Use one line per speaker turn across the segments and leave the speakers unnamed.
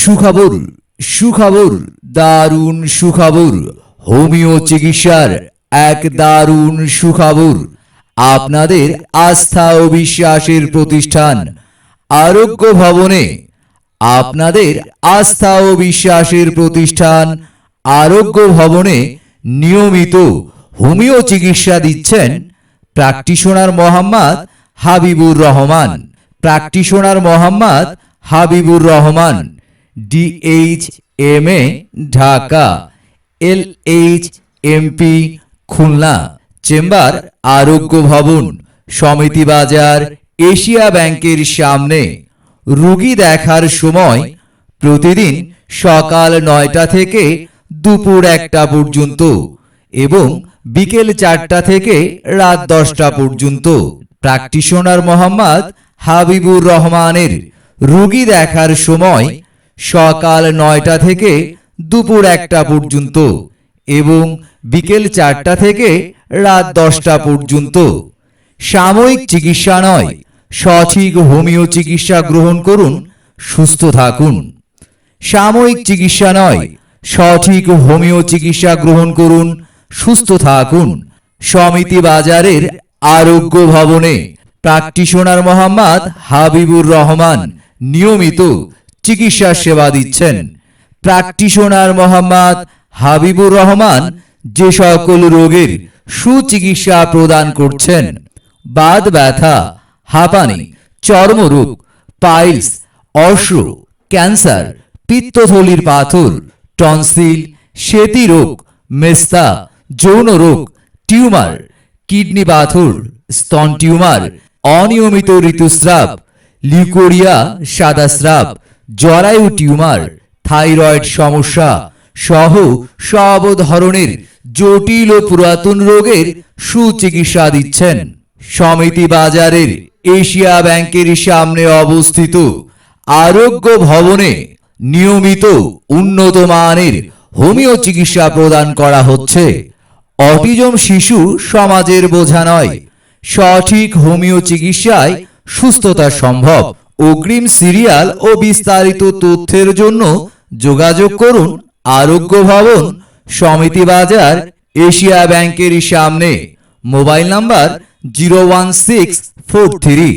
সুখবর সুখবর, দারুণ সুখবর। হোমিও চিকিৎসার এক দারুণ সুখবর। আপনাদের আস্থা ও বিশ্বাসের প্রতিষ্ঠান আরোগ্য ভবনে আপনাদের আস্থা ও বিশ্বাসের প্রতিষ্ঠান আরোগ্য ভবনে নিয়মিত হোমিও চিকিৎসা দিচ্ছেন practitioner Mohammad Habibur Rahman. Practitioner Mohammad Habibur Rahman. DH M A Dhaka L H MP Khulna chamber আরোগ্য ভবন সমিতি বাজার এশিয়া ব্যাংকের সামনে। রুগী দেখার সময় প্রতিদিন সকাল নয়টা থেকে দুপুর একটা পর্যন্ত এবং বিকেল চারটা থেকে রাত দশটা পর্যন্ত। প্র্যাকটিশনার মোহাম্মদ হাবিবুর রহমানের রুগী দেখার সময় সকাল নয়টা থেকে দুপুর একটা পর্যন্ত এবং বিকেল চারটা থেকে রাত দশটা পর্যন্ত। সাময়িক চিকিৎসা নয়, সঠিক হোমিও চিকিৎসা গ্রহণ করুন, সুস্থ থাকুন। সাময়িক চিকিৎসা নয়, সঠিক হোমিও চিকিৎসা গ্রহণ করুন, সুস্থ থাকুন। সমিতি বাজারের আরোগ্য ভবনে প্র্যাকটিশনার মোহাম্মদ হাবিবুর রহমান নিয়মিত চিকিৎসা সেবা দিচ্ছেন। প্র্যাকটিশনার মোহাম্মদ হাবিবুর রহমান যে সকল রোগের সুচিকিৎসা প্রদান করছেন। বাদ ব্যথা, হাঁপানি, চর্মরোগ, পাইলস, অশ্র, ক্যান্সার, পিত্তথলির পাথর, টনসিল, সেতি রোগ, মেস্তা, যৌন রোগ, টিউমার, কিডনি পাথর, স্তন টিউমার, অনিয়মিত ঋতুস্রাব, লিউকোরিয়া, সাদাস্রাব জরায়ু টিউমার, থাইরয়েড সমস্যা সহ সব ধরনের জটিল ও পুরাতন রোগের সুচিকিৎসা দিচ্ছেন। সমিতি বাজারের এশিয়া ব্যাংকের সামনে অবস্থিত আরোগ্য ভবনে নিয়মিত উন্নত মানের হোমিও চিকিৎসা প্রদান করা হচ্ছে। অটিজম শিশু সমাজের বোঝা নয়, সঠিক হোমিও চিকিৎসায় সুস্থতা সম্ভব। অগ্রিম সিরিয়াল ও বিস্তারিত তথ্যের জন্য যোগাযোগ করুন আরোগ্য ভবন, সমিতি বাজার, এশিয়া ব্যাংকের সামনে। Mobile number zero one six four three,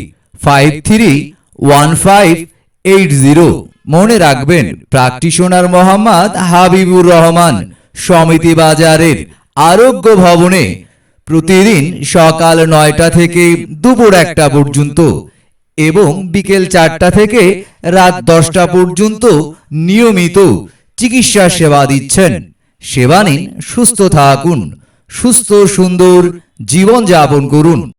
five three one five eight zero. মনে রাখবেন, প্র্যাকটিশনার মোহাম্মদ হাবিবুর রহমান সমিতি বাজারের আরোগ্য ভবনে প্রতিদিন সকাল নয়টা থেকে দুপুর একটা পর্যন্ত এবং বিকেল চারটা থেকে রাত দশটা পর্যন্ত নিয়মিত চিকিৎসা সেবা দিচ্ছেন। সেবা নিন, সুস্থ থাকুন, সুস্থ সুন্দর জীবন যাপন করুন।